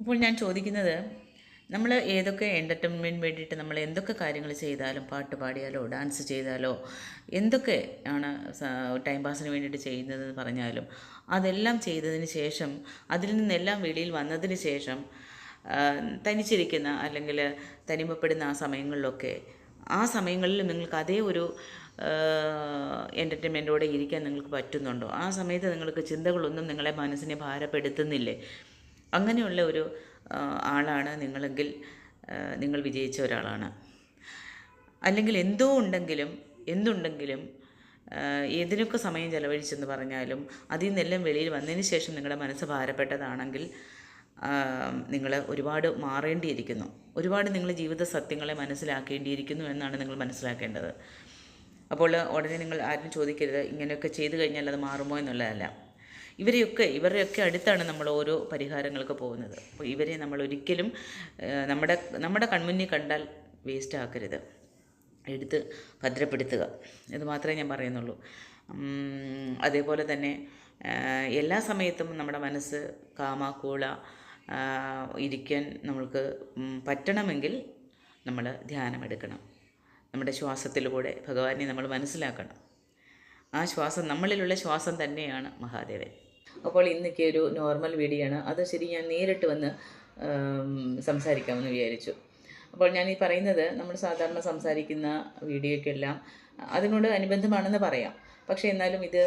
അപ്പോൾ ഞാൻ ചോദിക്കുന്നത് നമ്മൾ ഏതൊക്കെ എന്റർടൈൻമെന്റ് വേണ്ടിയിട്ട് നമ്മൾ എന്തൊക്കെ കാര്യങ്ങൾ ചെയ്താലും പാട്ട് പാടിയാലോ ഡാൻസ് ചെയ്താലോ എന്തൊക്കെ ആണ് ടൈം പാസിന് വേണ്ടിയിട്ട് ചെയ്യുന്നതെന്ന് പറഞ്ഞാലും അതെല്ലാം ചെയ്തതിന് ശേഷം അതിൽ നിന്നെല്ലാം വെളിയിൽ വന്നതിന് ശേഷം തനിച്ചിരിക്കുന്ന അല്ലെങ്കിൽ തനിമപ്പെടുന്ന ആ സമയങ്ങളിലൊക്കെ ആ സമയങ്ങളിൽ നിങ്ങൾക്ക് അതേ ഒരു എന്റർടൈൻമെന്റോടെ ഇരിക്കാൻ നിങ്ങൾക്ക് പറ്റുന്നുണ്ടോ? ആ സമയത്ത് നിങ്ങൾക്ക് ചിന്തകളൊന്നും നിങ്ങളെ മനസ്സിനെ ഭാരപ്പെടുത്തുന്നില്ലേ? അങ്ങനെയുള്ള ഒരു ആളാണ് നിങ്ങളെങ്കിൽ നിങ്ങൾ വിജയിച്ച ഒരാളാണ്. അല്ലെങ്കിൽ എന്തോ ഉണ്ടെങ്കിലും എന്തുണ്ടെങ്കിലും ഏതിനൊക്കെ സമയം ചെലവഴിച്ചെന്ന് പറഞ്ഞാലും അതിൽ നിന്നെല്ലാം വെളിയിൽ വന്നതിന് ശേഷം നിങ്ങളുടെ മനസ്സ് ഭാരപ്പെട്ടതാണെങ്കിൽ നിങ്ങൾ ഒരുപാട് മാറേണ്ടിയിരിക്കുന്നു. ഒരുപാട് നിങ്ങൾ ജീവിത സത്യങ്ങളെ മനസ്സിലാക്കേണ്ടിയിരിക്കുന്നു എന്നാണ് നിങ്ങൾ മനസ്സിലാക്കേണ്ടത്. അപ്പോൾ ഉടനെ നിങ്ങൾ ആരും ചോദിക്കരുത് ഇങ്ങനെയൊക്കെ ചെയ്തു കഴിഞ്ഞാൽ അത് മാറുമോ എന്നുള്ളതല്ല. ഇവരെയൊക്കെ ഇവരുടെയൊക്കെ അടുത്താണ് നമ്മൾ ഓരോ പരിഹാരങ്ങൾക്ക് പോകുന്നത്. അപ്പോൾ ഇവരെ നമ്മൾ ഒരിക്കലും നമ്മുടെ നമ്മുടെ കൺമുന്നിൽ കണ്ടാൽ വേസ്റ്റ് ആക്കരുത്. എടുത്ത് ഭദ്രപ്പെടുത്തുക. ഇത് മാത്രമേ ഞാൻ പറയുന്നുള്ളൂ. അതേപോലെ തന്നെ എല്ലാ സമയത്തും നമ്മുടെ മനസ്സ് കാമാക്കൂള ഇരിക്കാൻ നമ്മൾക്ക് പറ്റണമെങ്കിൽ നമ്മൾ ധ്യാനമെടുക്കണം നമ്മുടെ ശ്വാസത്തിലൂടെ ഭഗവാനെ നമ്മൾ മനസ്സിലാക്കണം. ആ ശ്വാസം നമ്മളിലുള്ള ശ്വാസം തന്നെയാണ് മഹാദേവൻ. അപ്പോൾ ഇന്നൊക്കെ ഒരു നോർമൽ വീഡിയോ ആണ് അത് ശരി ഞാൻ നേരിട്ട് വന്ന് സംസാരിക്കാമെന്ന് വിചാരിച്ചു. അപ്പോൾ ഞാൻ ഈ പറയുന്നത് നമ്മൾ സാധാരണ സംസാരിക്കുന്ന വീഡിയോയ്ക്കെല്ലാം അതിനോട് അനുബന്ധമാണെന്ന് പറയാം. പക്ഷേ എന്നാലും ഇത്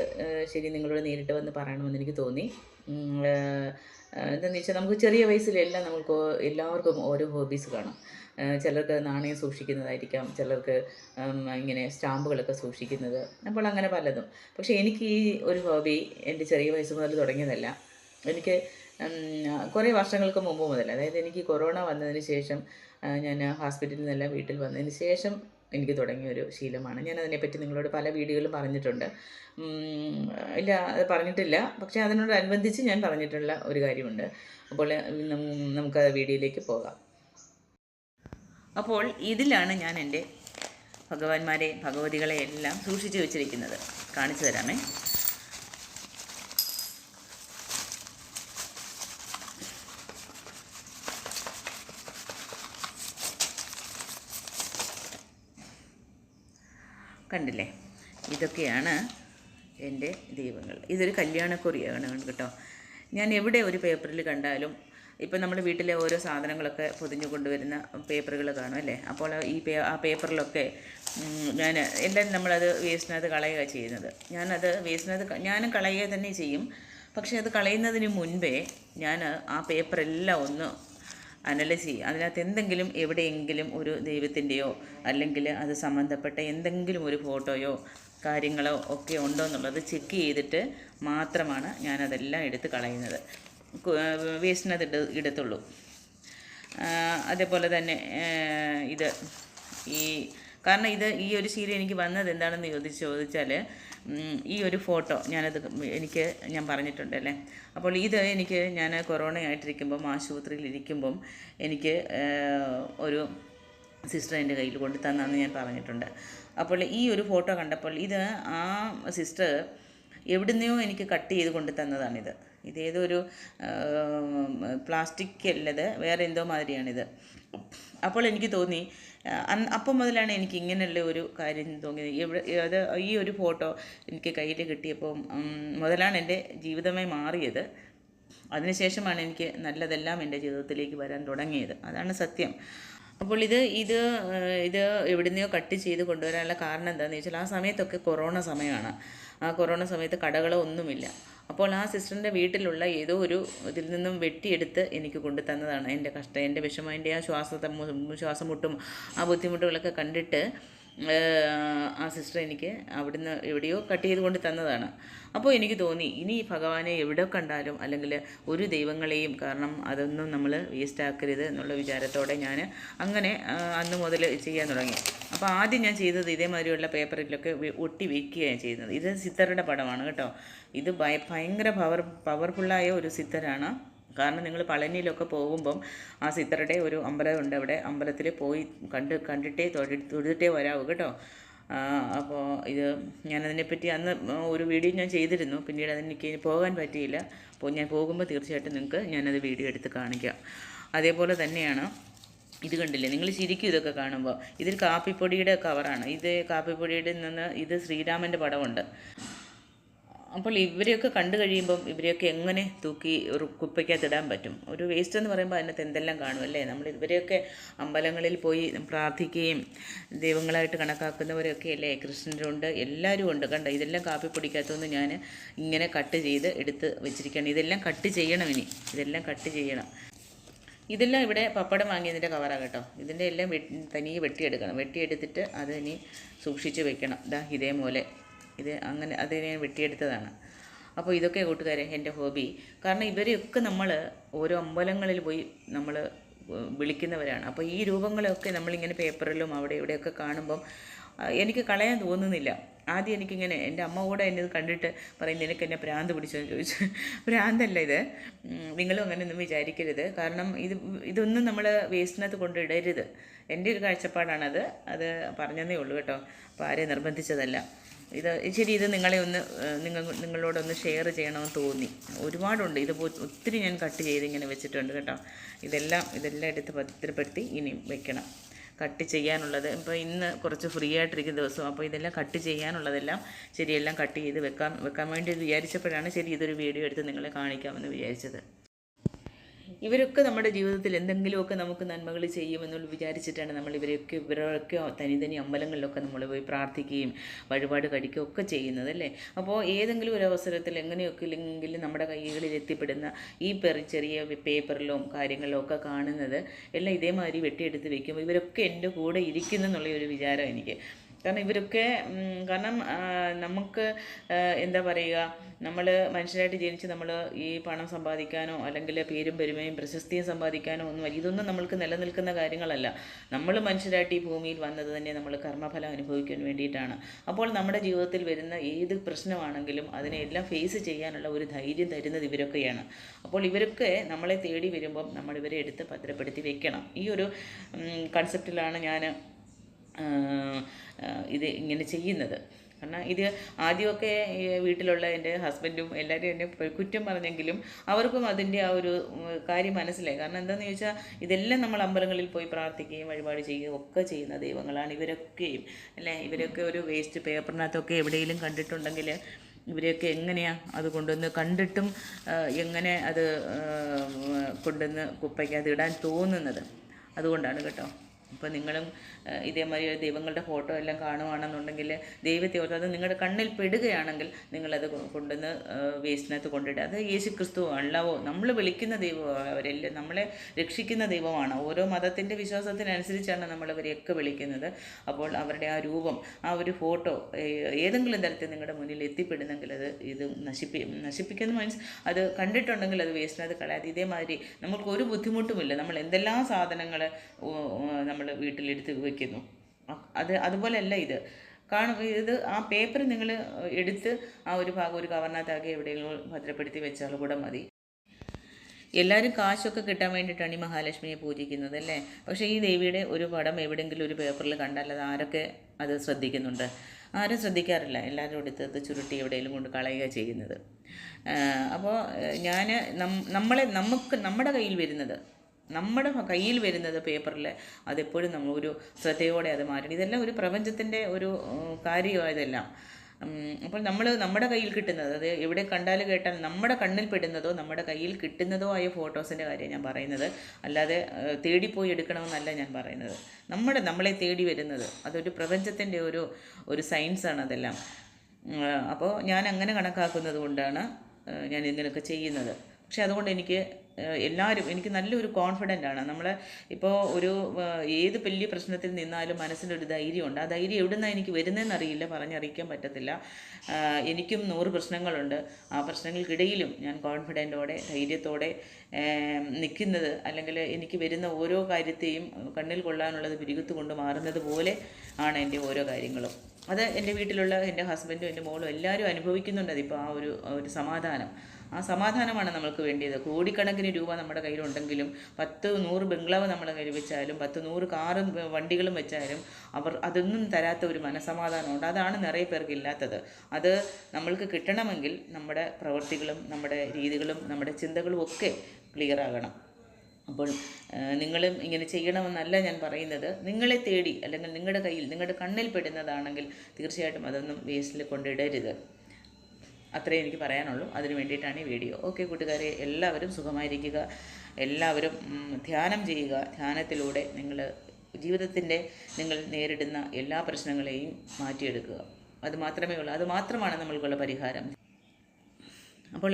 ശരി നിങ്ങളോട് നേരിട്ട് വന്ന് പറയണമെന്ന് എനിക്ക് തോന്നി. എന്താണെന്ന് വെച്ചാൽ നമുക്ക് ചെറിയ വയസ്സിലെല്ലാം നമുക്ക് എല്ലാവർക്കും ഓരോ ഹോബീസ് കാണും. ചിലർക്ക് നാണയം സൂക്ഷിക്കുന്നതായിരിക്കാം ചിലർക്ക് ഇങ്ങനെ സ്റ്റാമ്പുകളൊക്കെ സൂക്ഷിക്കുന്നത്. അപ്പോൾ അങ്ങനെ പലതും. പക്ഷേ എനിക്ക് ഈ ഒരു ഹോബി എന്റെ ചെറിയ വയസ്സ് മുതൽ തുടങ്ങിയതല്ല. എനിക്ക് കുറേ വർഷങ്ങൾക്ക് മുമ്പ് മുതൽ അതായത് എനിക്ക് കൊറോണ വന്നതിന് ശേഷം ഞാൻ ഹോസ്പിറ്റലിൽ നിന്നെല്ലാം വീട്ടിൽ വന്നതിന് ശേഷം എനിക്ക് തുടങ്ങിയ ഒരു ശീലമാണ്. ഞാൻ അതിനെപ്പറ്റി നിങ്ങളോട് പല വീഡിയോകളും പറഞ്ഞിട്ടുണ്ട്. ഇല്ല അത് പറഞ്ഞിട്ടില്ല. പക്ഷേ അതിനോടനുബന്ധിച്ച് ഞാൻ പറഞ്ഞിട്ടുള്ള ഒരു കാര്യമുണ്ട്. അപ്പോൾ നമുക്ക് വീഡിയോയിലേക്ക് പോകാം. അപ്പോൾ ഇതിലാണ് ഞാൻ എന്റെ ഭഗവാന്മാരെ ഭഗവതികളെ എല്ലാം സൂക്ഷിച്ചു വെച്ചിരിക്കുന്നത്. കാണിച്ചു തരാമേ. കണ്ടില്ലേ? ഇതൊക്കെയാണ് എന്റെ ദൈവങ്ങൾ. ഇതൊരു കല്യാണക്കുറിയാണ് കേട്ടോ ഞാൻ എവിടെ ഒരു പേപ്പറിൽ കണ്ടാലും ഇപ്പം നമ്മൾ വീട്ടിലെ ഓരോ സാധനങ്ങളൊക്കെ പൊതിഞ്ഞു കൊണ്ടുവരുന്ന പേപ്പറുകൾ കാണും അല്ലേ? അപ്പോൾ ഈ പേ ആ പേപ്പറിലൊക്കെ ഞാൻ എല്ലാം നമ്മളത് വേസ്റ്റിനകത്ത് കളയുക ചെയ്യുന്നത്. ഞാനത് വേസ്റ്റിനകത്ത് ഞാനും കളയുക തന്നെ ചെയ്യും. പക്ഷേ അത് കളയുന്നതിന് മുൻപേ ഞാൻ ആ പേപ്പറെല്ലാം ഒന്ന് അനലൈസ് ചെയ്യും അതിനകത്ത് എന്തെങ്കിലും എവിടെയെങ്കിലും ഒരു ദൈവത്തിന്റെയോ അല്ലെങ്കിൽ അത് സംബന്ധപ്പെട്ട എന്തെങ്കിലും ഒരു ഫോട്ടോയോ കാര്യങ്ങളോ ഒക്കെ ഉണ്ടോ എന്നുള്ളത് ചെക്ക് ചെയ്തിട്ട് മാത്രമാണ് ഞാനതെല്ലാം എടുത്ത് കളയുന്നത്. വേസ്റ്റിനകത്ത് ഇട ഇടത്തുള്ളൂ. അതേപോലെ തന്നെ ഇത് ഈ കാരണം ഇത് ഈ ഒരു ശീലം എനിക്ക് വന്നത് എന്താണെന്ന് ചോദിച്ച് ചോദിച്ചാൽ ഈ ഒരു ഫോട്ടോ ഞാനത് എനിക്ക് ഞാൻ പറഞ്ഞിട്ടുണ്ടല്ലേ അപ്പോൾ ഇത് എനിക്ക് ഞാൻ കൊറോണ ആയിട്ടിരിക്കുമ്പം ആശുപത്രിയിൽ ഇരിക്കുമ്പം എനിക്ക് ഒരു സിസ്റ്റർ എന്റെ കയ്യിൽ കൊണ്ടു തന്നാന്ന് ഞാൻ പറഞ്ഞിട്ടുണ്ട്. അപ്പോൾ ഈ ഒരു ഫോട്ടോ കണ്ടപ്പോൾ ഇത് ആ സിസ്റ്റർ എവിടുന്നെയോ എനിക്ക് കട്ട് ചെയ്ത് കൊണ്ടു തന്നതാണിത്. ഇതേതോ ഒരു പ്ലാസ്റ്റിക് അല്ലത് വേറെ എന്തോ മാതിരിയാണിത്. അപ്പോൾ എനിക്ക് തോന്നി അപ്പം മുതലാണ് എനിക്ക് ഇങ്ങനെയുള്ള ഒരു കാര്യം തോന്നിയത്. എവിടെ അത് ഈ ഒരു ഫോട്ടോ എനിക്ക് കയ്യിൽ കിട്ടിയപ്പോൾ മുതലാണ് എന്റെ ജീവിതമായി മാറിയത്. അതിനുശേഷമാണ് എനിക്ക് നല്ലതെല്ലാം എന്റെ ജീവിതത്തിലേക്ക് വരാൻ തുടങ്ങിയത്. അതാണ് സത്യം. അപ്പോൾ ഇത് ഇത് ഇത് എവിടുന്നെയോ കട്ട് ചെയ്ത് കൊണ്ടുവരാനുള്ള കാരണം എന്താണെന്ന് വെച്ചാൽ ആ സമയത്തൊക്കെ കൊറോണ സമയമാണ്. ആ കൊറോണ സമയത്ത് കടകളോ ഒന്നുമില്ല. അപ്പോൾ ആ സിസ്റ്ററിന്റെ വീട്ടിലുള്ള ഏതോ ഒരു ഇതിൽ നിന്നും വെട്ടിയെടുത്ത് എനിക്ക് കൊണ്ടു തന്നതാണ്. എന്റെ കഷ്ടം എന്റെ വിഷമം എന്റെ ആ ശ്വാസത്തെ ശ്വാസം മുട്ടും ആ ബുദ്ധിമുട്ടുകളൊക്കെ കണ്ടിട്ട് ആ സിസ്റ്റർ എനിക്ക് അവിടുന്ന് എവിടെയോ കട്ട് ചെയ്ത് കൊണ്ട് തന്നതാണ്. അപ്പോൾ എനിക്ക് തോന്നി ഇനി ഭഗവാനെ എവിടെ കണ്ടാലും അല്ലെങ്കിൽ ഒരു ദൈവങ്ങളെയും കാരണം അതൊന്നും നമ്മൾ വേസ്റ്റാക്കരുത് എന്നുള്ള വിചാരത്തോടെ ഞാൻ അങ്ങനെ അന്ന് മുതൽ ചെയ്യാൻ തുടങ്ങി. അപ്പോൾ ആദ്യം ഞാൻ ചെയ്തത് ഇതേമാതിരിയുള്ള പേപ്പറിലൊക്കെ ഒട്ടി വയ്ക്കുകയാണ് ചെയ്യുന്നത്. ഇത് സിത്തറുടെ പടമാണ് കേട്ടോ. ഇത് ഭയ ഭയങ്കര പവർ പവർഫുള്ളായ ഒരു സിത്തറാണ് കാരണം നിങ്ങൾ പളനിയിലൊക്കെ പോകുമ്പം ആ സിത്തറുടെ ഒരു അമ്പലമുണ്ട് അവിടെ. അമ്പലത്തിൽ പോയി കണ്ട് കണ്ടിട്ടേ തൊഴി തൊഴുതിട്ടേ വരാവൂ കേട്ടോ. അപ്പോൾ ഇത് ഞാനതിനെപ്പറ്റി അന്ന് ഒരു വീഡിയോ ഞാൻ ചെയ്തിരുന്നു. പിന്നീട് അതെനിക്ക് പോകാൻ പറ്റിയില്ല. അപ്പോൾ ഞാൻ പോകുമ്പോൾ തീർച്ചയായിട്ടും നിങ്ങൾക്ക് ഞാനത് വീഡിയോ എടുത്ത് കാണിക്കാം. അതേപോലെ തന്നെയാണ് ഇത് കണ്ടില്ലേ? നിങ്ങൾ ശരിക്കും ഇതൊക്കെ കാണുമ്പോൾ ഇതിൽ കാപ്പിപ്പൊടിയുടെ കവറാണ്. ഇത് കാപ്പിപ്പൊടിയുടെ നിന്ന് ഇത് ശ്രീരാമന്റെ പടമുണ്ട്. അപ്പോൾ ഇവരെയൊക്കെ കണ്ടു കഴിയുമ്പം ഇവരെയൊക്കെ എങ്ങനെ തൂക്കി ഒരു കുപ്പയ്ക്കകത്ത് ഇടാൻ പറ്റും? ഒരു വേസ്റ്റ് എന്ന് പറയുമ്പോൾ അതിനകത്ത് എന്തെല്ലാം കാണും അല്ലേ? നമ്മൾ ഇവരെയൊക്കെ അമ്പലങ്ങളിൽ പോയി പ്രാർത്ഥിക്കുകയും ദൈവങ്ങളായിട്ട് കണക്കാക്കുന്നവരൊക്കെ അല്ലേ? കൃഷ്ണരുണ്ട് എല്ലാവരും ഉണ്ട്. കണ്ട? ഇതെല്ലാം കാപ്പി പൊടിക്കകത്തുനിന്ന് ഞാൻ ഇങ്ങനെ കട്ട് ചെയ്ത് എടുത്ത് വെച്ചിരിക്കുകയാണ്. ഇതെല്ലാം കട്ട് ചെയ്യണം ഇനി. ഇതെല്ലാം കട്ട് ചെയ്യണം. ഇതെല്ലാം ഇവിടെ പപ്പടം വാങ്ങിയതിന്റെ കവറാണ് കേട്ടോ. ഇതിന്റെ എല്ലാം തനിയെ വെട്ടിയെടുക്കണം. വെട്ടിയെടുത്തിട്ട് അത് ഇനി സൂക്ഷിച്ച് വെക്കണം. ഇതാ ഇതേപോലെ. ഇത് അങ്ങനെ അത് ഞാൻ വെട്ടിയെടുത്തതാണ്. അപ്പോൾ ഇതൊക്കെ കൂട്ടുകാരെ എന്റെ ഹോബി. കാരണം ഇവരെയൊക്കെ നമ്മൾ ഓരോ അമ്പലങ്ങളിൽ പോയി നമ്മൾ വിളിക്കുന്നവരാണ്. അപ്പോൾ ഈ രൂപങ്ങളൊക്കെ നമ്മളിങ്ങനെ പേപ്പറിലും അവിടെ ഇവിടെയൊക്കെ കാണുമ്പം എനിക്ക് കളയാൻ തോന്നുന്നില്ല. ആദ്യം എനിക്കിങ്ങനെ എന്റെ അമ്മ കൂടെ എന്നെ കണ്ടിട്ട് പറയും നിനക്ക് എന്നെ ഭ്രാന്ത് പിടിച്ചെന്ന് ചോദിച്ചു. പ്രാന്തല്ല ഇത്. നിങ്ങളും അങ്ങനെയൊന്നും വിചാരിക്കരുത്. കാരണം ഇത് ഇതൊന്നും നമ്മൾ വേസ്റ്റിനകത്ത് കൊണ്ടിടരുത് എന്റെ ഒരു കാഴ്ചപ്പാടാണത്. അത് പറഞ്ഞതേ ഉള്ളൂ കേട്ടോ. അപ്പോൾ ആരെയും നിർബന്ധിച്ചതല്ല. ഇത് ശരി ഇത് നിങ്ങളെ ഒന്ന് നിങ്ങൾ നിങ്ങളോടൊന്ന് ഷെയർ ചെയ്യണമെന്ന് തോന്നി. ഒരുപാടുണ്ട്. ഇത് ഒത്തിരി ഞാൻ കട്ട് ചെയ്ത് ഇങ്ങനെ വെച്ചിട്ടുണ്ട് കേട്ടോ. ഇതെല്ലാം ഇതെല്ലാം എടുത്ത് ഭദ്രപ്പെടുത്തി ഇനി വെക്കണം. കട്ട് ചെയ്യാനുള്ളത്. ഇപ്പോൾ ഇന്ന് കുറച്ച് ഫ്രീ ആയിട്ടിരിക്കുന്ന ദിവസം. അപ്പോൾ ഇതെല്ലാം കട്ട് ചെയ്യാനുള്ളതെല്ലാം ശരിയെല്ലാം കട്ട് ചെയ്ത് വെക്കാൻ വെക്കാൻ വേണ്ടി വിചാരിച്ചപ്പോഴാണ് ശരി ഇതൊരു വീഡിയോ എടുത്ത് നിങ്ങളെ കാണിക്കാമെന്ന് വിചാരിച്ചത്. ഇവരൊക്കെ നമ്മുടെ ജീവിതത്തിൽ എന്തെങ്കിലുമൊക്കെ നമുക്ക് നന്മകൾ ചെയ്യുമെന്നുള്ള വിചാരിച്ചിട്ടാണ് നമ്മൾ ഇവരെയൊക്കെ ഇവരൊക്കെ തനി തനി അമ്പലങ്ങളിലൊക്കെ നമ്മൾ പോയി പ്രാർത്ഥിക്കുകയും വഴിപാട് കഴിക്കുകയും ഒക്കെ ചെയ്യുന്നത് അല്ലേ? അപ്പോൾ ഏതെങ്കിലും ഒരു അവസരത്തിൽ എങ്ങനെയൊക്കെ ഇല്ലെങ്കിൽ നമ്മുടെ കൈകളിൽ എത്തിപ്പെടുന്ന ഈ പെറി ചെറിയ പേപ്പറിലും കാര്യങ്ങളിലും ഒക്കെ കാണുന്നത് എല്ലാം ഇതേമാതിരി വെട്ടിയെടുത്ത് വെക്കുമ്പോൾ ഇവരൊക്കെ എന്റെ കൂടെ ഇരിക്കുന്നു എന്നുള്ള ഒരു വിചാരം എനിക്ക്. കാരണം ഇവരൊക്കെ കാരണം നമുക്ക് എന്താ പറയുക നമ്മൾ മനുഷ്യരായിട്ട് ജനിച്ച് നമ്മൾ ഈ പണം സമ്പാദിക്കാനോ അല്ലെങ്കിൽ പേരും പെരുമയും പ്രശസ്തിയും സമ്പാദിക്കാനോ ഒന്നും. ഇതൊന്നും നമ്മൾക്ക് നിലനിൽക്കുന്ന കാര്യങ്ങളല്ല. നമ്മൾ മനുഷ്യരായിട്ട് ഈ ഭൂമിയിൽ വന്നത് തന്നെ നമ്മൾ കർമ്മഫലം അനുഭവിക്കാൻ വേണ്ടിയിട്ടാണ്. അപ്പോൾ നമ്മുടെ ജീവിതത്തിൽ വരുന്ന ഏത് പ്രശ്നമാണെങ്കിലും അതിനെല്ലാം ഫേസ് ചെയ്യാനുള്ള ഒരു ധൈര്യം തരുന്നത് ഇവരൊക്കെയാണ്. അപ്പോൾ ഇവരൊക്കെ നമ്മളെ തേടി വരുമ്പം നമ്മളിവരെ എടുത്ത് ഭദ്രപ്പെടുത്തി വെക്കണം. ഈ ഒരു കൺസെപ്റ്റിലാണ് ഞാൻ ഇത് ഇങ്ങനെ ചെയ്യുന്നത്. കാരണം ഇത് ആദ്യമൊക്കെ വീട്ടിലുള്ള എന്റെ ഹസ്ബൻഡും എല്ലാവരും എന്നെ കുറ്റം പറഞ്ഞെങ്കിലും അവർക്കും അതിന്റെ ആ ഒരു കാര്യം മനസ്സിലായി. കാരണം എന്താണെന്ന് ചോദിച്ചാൽ ഇതെല്ലാം നമ്മൾ അമ്പലങ്ങളിൽ പോയി പ്രാർത്ഥിക്കുകയും വഴിപാട് ചെയ്യുകയും ഒക്കെ ചെയ്യുന്ന ദൈവങ്ങളാണ് ഇവരൊക്കെയും. അല്ലേ? ഇവരൊക്കെ ഒരു വേസ്റ്റ് പേപ്പറിനകത്തൊക്കെ എവിടെയെങ്കിലും കണ്ടിട്ടുണ്ടെങ്കിൽ ഇവരെയൊക്കെ എങ്ങനെയാണ് അത് കൊണ്ടുവന്ന് കണ്ടിട്ടും എങ്ങനെ അത് കൊണ്ടുവന്ന് കുപ്പയ്ക്കകത്ത് ഇടാൻ തോന്നുന്നത്? അതുകൊണ്ടാണ് കേട്ടോ. അപ്പോൾ നിങ്ങളും ഇതേമാതിരി ദൈവങ്ങളുടെ ഫോട്ടോ എല്ലാം കാണുവാണെന്നുണ്ടെങ്കിൽ ദൈവത്തെ ഓർത്ത് അത് നിങ്ങളുടെ കണ്ണിൽ പെടുകയാണെങ്കിൽ നിങ്ങളത് കൊണ്ടുവന്ന് വേസ്റ്റിനകത്ത് കൊണ്ടിടുക. അത് യേശു ക്രിസ്തു നമ്മൾ വിളിക്കുന്ന ദൈവമാണ് അവരെല്ലാം നമ്മളെ രക്ഷിക്കുന്ന ദൈവമാണ്. ഓരോ മതത്തിന്റെ വിശ്വാസത്തിനനുസരിച്ചാണ് നമ്മളവരെയൊക്കെ വിളിക്കുന്നത്. അപ്പോൾ അവരുടെ ആ രൂപം ആ ഒരു ഫോട്ടോ ഏതെങ്കിലും തരത്തിൽ നിങ്ങളുടെ മുന്നിൽ എത്തിപ്പെടുന്നെങ്കിൽ അത് ഇത് നശിപ്പി നശിപ്പിക്കുന്ന മീൻസ് അത് കണ്ടിട്ടുണ്ടെങ്കിൽ അത് വേസ്റ്റിനകത്ത് കളയാതെ ഇതേമാതിരി നമുക്ക് ഒരു ബുദ്ധിമുട്ടുമില്ല. നമ്മൾ എന്തെല്ലാം സാധനങ്ങൾ നമ്മൾ വീട്ടിലെടുത്ത് വെക്കുന്നു. അത് അതുപോലെയല്ല ഇത്. കാണും ഇത് ആ പേപ്പർ നിങ്ങൾ എടുത്ത് ആ ഒരു ഭാഗം ഒരു കവറിനകത്താക്കി എവിടെയെങ്കിലും ഭദ്രപ്പെടുത്തി വെച്ചാൽ കൂടെ മതി. എല്ലാവരും കാശൊക്കെ കിട്ടാൻ വേണ്ടിയിട്ടാണ് ഈ മഹാലക്ഷ്മിയെ പൂജിക്കുന്നത് അല്ലേ? പക്ഷേ ഈ ദേവിയുടെ ഒരു പടം എവിടെയെങ്കിലും ഒരു പേപ്പറിൽ കണ്ടാൽ അത് ആരൊക്കെ അത് ശ്രദ്ധിക്കുന്നുണ്ട്? ആരും ശ്രദ്ധിക്കാറില്ല. എല്ലാവരും എടുത്തത് ചുരുട്ടി എവിടെയെങ്കിലും കൊണ്ട് കളയുക ചെയ്യുന്നത്. അപ്പോൾ ഞാൻ നമ്മളെ നമുക്ക് നമ്മുടെ കയ്യിൽ വരുന്നത് നമ്മുടെ കയ്യിൽ വരുന്നത് പേപ്പറിൽ അതെപ്പോഴും നമ്മൾ ഒരു ശ്രദ്ധയോടെ അത് മാറ്റണം. ഇതെല്ലാം ഒരു പ്രപഞ്ചത്തിന്റെ ഒരു കാര്യമായതെല്ലാം. അപ്പോൾ നമ്മൾ നമ്മുടെ കയ്യിൽ കിട്ടുന്നത് അത് എവിടെ കണ്ടാൽ കേട്ടാൽ നമ്മുടെ കണ്ണിൽ പെടുന്നതോ നമ്മുടെ കയ്യിൽ കിട്ടുന്നതോ ആയ ഫോട്ടോസിന്റെ കാര്യം ഞാൻ പറയുന്നത്. അല്ലാതെ തേടിപ്പോയി എടുക്കണമെന്നല്ല ഞാൻ പറയുന്നത്. നമ്മുടെ നമ്മളെ തേടി വരുന്നത് അതൊരു പ്രപഞ്ചത്തിന്റെ ഒരു ഒരു സയൻസാണ് അതെല്ലാം. അപ്പോൾ ഞാൻ അങ്ങനെ കണക്കാക്കുന്നത് കൊണ്ടാണ് ഞാൻ ഇങ്ങനെയൊക്കെ ചെയ്യുന്നത്. പക്ഷെ അതുകൊണ്ട് എനിക്ക് എല്ലാവരും എനിക്ക് നല്ലൊരു കോൺഫിഡന്റ് ആണ്. നമ്മൾ ഇപ്പോൾ ഒരു ഏത് വലിയ പ്രശ്നത്തിൽ നിന്നാലും മനസ്സിനൊരു ധൈര്യമുണ്ട് ആ ധൈര്യം എവിടെ നിന്നാണ് എനിക്ക് വരുന്നതെന്ന് അറിയില്ല പറഞ്ഞറിയിക്കാൻ പറ്റത്തില്ല. എനിക്കും നൂറ് പ്രശ്നങ്ങളുണ്ട്. ആ പ്രശ്നങ്ങൾക്കിടയിലും ഞാൻ കോൺഫിഡന്റോടെ ധൈര്യത്തോടെ നിൽക്കുന്നത് അല്ലെങ്കിൽ എനിക്ക് വരുന്ന ഓരോ കാര്യത്തെയും കണ്ണിൽ കൊള്ളാനുള്ളത് പിരികത്ത് കൊണ്ട് മാറുന്നത് പോലെ ആണ് എന്റെ ഓരോ കാര്യങ്ങളും. അത് എന്റെ വീട്ടിലുള്ള എന്റെ ഹസ്ബൻഡും എന്റെ മോളും എല്ലാവരും അനുഭവിക്കുന്നുണ്ട് അതിപ്പോൾ ആ ഒരു ഒരു സമാധാനം. ആ സമാധാനമാണ് നമുക്ക് വേണ്ടിയത്. കോടിക്കണക്കിന് രൂപ നമ്മുടെ കയ്യിലുണ്ടെങ്കിലും പത്ത് നൂറ് ബംഗ്ലാവ് നമ്മൾ കയ്യിൽ വെച്ചാലും പത്ത് നൂറ് കാറും വണ്ടികളും വെച്ചാലും അവർ അതൊന്നും തരാത്ത ഒരു മനസമാധാനമുണ്ട്. അതാണ് നിറയെ പേർക്ക് ഇല്ലാത്തത്. അത് നമ്മൾക്ക് കിട്ടണമെങ്കിൽ നമ്മുടെ പ്രവൃത്തികളും നമ്മുടെ രീതികളും നമ്മുടെ ചിന്തകളും ഒക്കെ ക്ലിയർ ആകണം. അപ്പോൾ നിങ്ങളും ഇങ്ങനെ ചെയ്യണമെന്നല്ല ഞാൻ പറയുന്നത്. നിങ്ങളെ തേടി അല്ലെങ്കിൽ നിങ്ങളുടെ കയ്യിൽ നിങ്ങളുടെ കണ്ണിൽ പെടുന്നതാണെങ്കിൽ തീർച്ചയായിട്ടും അതൊന്നും വേസ്റ്റിൽ കൊണ്ടിടരുത്. അത്രേ എനിക്ക് പറയാനുള്ളൂ. അതിന് വേണ്ടിയിട്ടാണ് ഈ വീഡിയോ. ഓക്കെ കൂട്ടുകാരെ എല്ലാവരും സുഖമായിരിക്കുക. എല്ലാവരും ധ്യാനം ചെയ്യുക. ധ്യാനത്തിലൂടെ നിങ്ങൾ ജീവിതത്തിന്റെ നിങ്ങൾ നേരിടുന്ന എല്ലാ പ്രശ്നങ്ങളെയും മാറ്റിയെടുക്കുക. അത് മാത്രമേ ഉള്ളൂ. അത് മാത്രമാണ് നമ്മൾക്കുള്ള പരിഹാരം. അപ്പോൾ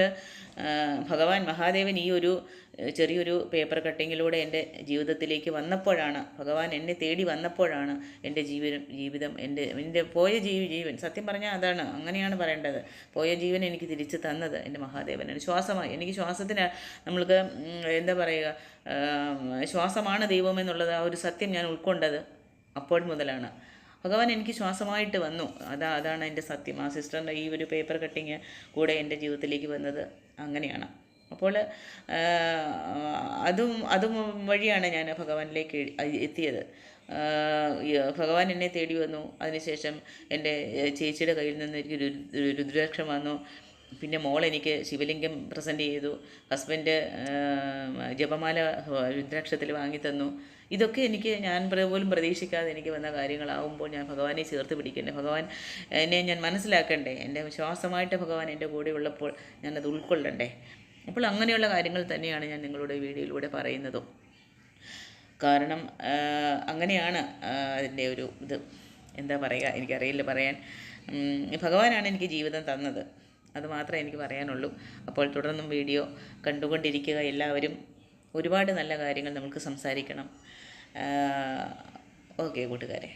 ഭഗവാൻ മഹാദേവൻ ഈ ഒരു ചെറിയൊരു പേപ്പർ കട്ടിങ്ങിലൂടെ എന്റെ ജീവിതത്തിലേക്ക് വന്നപ്പോഴാണ് ഭഗവാൻ എന്നെ തേടി വന്നപ്പോഴാണ് എന്റെ ജീവിതം ജീവിതം എന്റെ എന്റെ പോയ ജീവി ജീവൻ. സത്യം പറഞ്ഞാൽ അതാണ് അങ്ങനെയാണ് പറയേണ്ടത്. പോയ ജീവൻ എനിക്ക് തിരിച്ചു തന്നത് എന്റെ മഹാദേവനാണ് ശ്വാസമായി എനിക്ക് ശ്വാസത്തിന് നമ്മൾക്ക് എന്താ പറയുക ശ്വാസമാണ് ദൈവമെന്നുള്ളത് ആ ഒരു സത്യം ഞാൻ ഉൾക്കൊണ്ടത് അപ്പോൾ മുതലാണ്. ഭഗവാൻ എനിക്ക് ശ്വാസമായിട്ട് വന്നു. അതാ അതാണ് എന്റെ സത്യം. ആ സിസ്റ്ററിന്റെ ഈ ഒരു പേപ്പർ കട്ടിങ് കൂടെ എന്റെ ജീവിതത്തിലേക്ക് വന്നത് അങ്ങനെയാണ്. അപ്പോൾ അതും അതും വഴിയാണ് ഞാൻ ഭഗവാനിലേക്ക് എത്തിയത്. ഭഗവാൻ എന്നെ തേടി വന്നു. അതിനുശേഷം എന്റെ ചേച്ചിയുടെ കയ്യിൽ നിന്ന് എനിക്ക് രുദ്രാക്ഷം വന്നു. പിന്നെ മോൾ എനിക്ക് ശിവലിംഗം പ്രസന്റ് ചെയ്തു. ഹസ്ബൻഡ് ജപമാല രുദ്രാക്ഷത്തിൽ വാങ്ങി തന്നു. ഇതൊക്കെ എനിക്ക് ഞാൻ പോലും പ്രതീക്ഷിക്കാതെ എനിക്ക് വന്ന കാര്യങ്ങളാവുമ്പോൾ ഞാൻ ഭഗവാനെ ചേർത്ത് പിടിക്കണ്ടേ? ഭഗവാൻ എന്നെ ഞാൻ മനസ്സിലാക്കണ്ടേ? എന്റെ വിശ്വാസമായിട്ട് ഭഗവാൻ എന്റെ കൂടെ ഉള്ളപ്പോൾ ഞാനത് ഉൾക്കൊള്ളണ്ടേ? അപ്പോൾ അങ്ങനെയുള്ള കാര്യങ്ങൾ തന്നെയാണ് ഞാൻ നിങ്ങളുടെ വീഡിയോയിലൂടെ പറയുന്നതും. കാരണം അങ്ങനെയാണ് അതിന്റെ ഒരു ഇത്. എന്താ പറയുക? എനിക്കറിയില്ല പറയാൻ. ഭഗവാനാണ് എനിക്ക് ജീവിതം തന്നത്. അത് മാത്രമേ എനിക്ക് പറയാനുള്ളൂ. അപ്പോൾ തുടർന്നും വീഡിയോ കണ്ടുകൊണ്ടിരിക്കുക. എല്ലാവരും ഒരുപാട് നല്ല കാര്യങ്ങൾ നമുക്ക് സംസാരിക്കണം. ഓക്കെ കൂട്ടുകാരെ.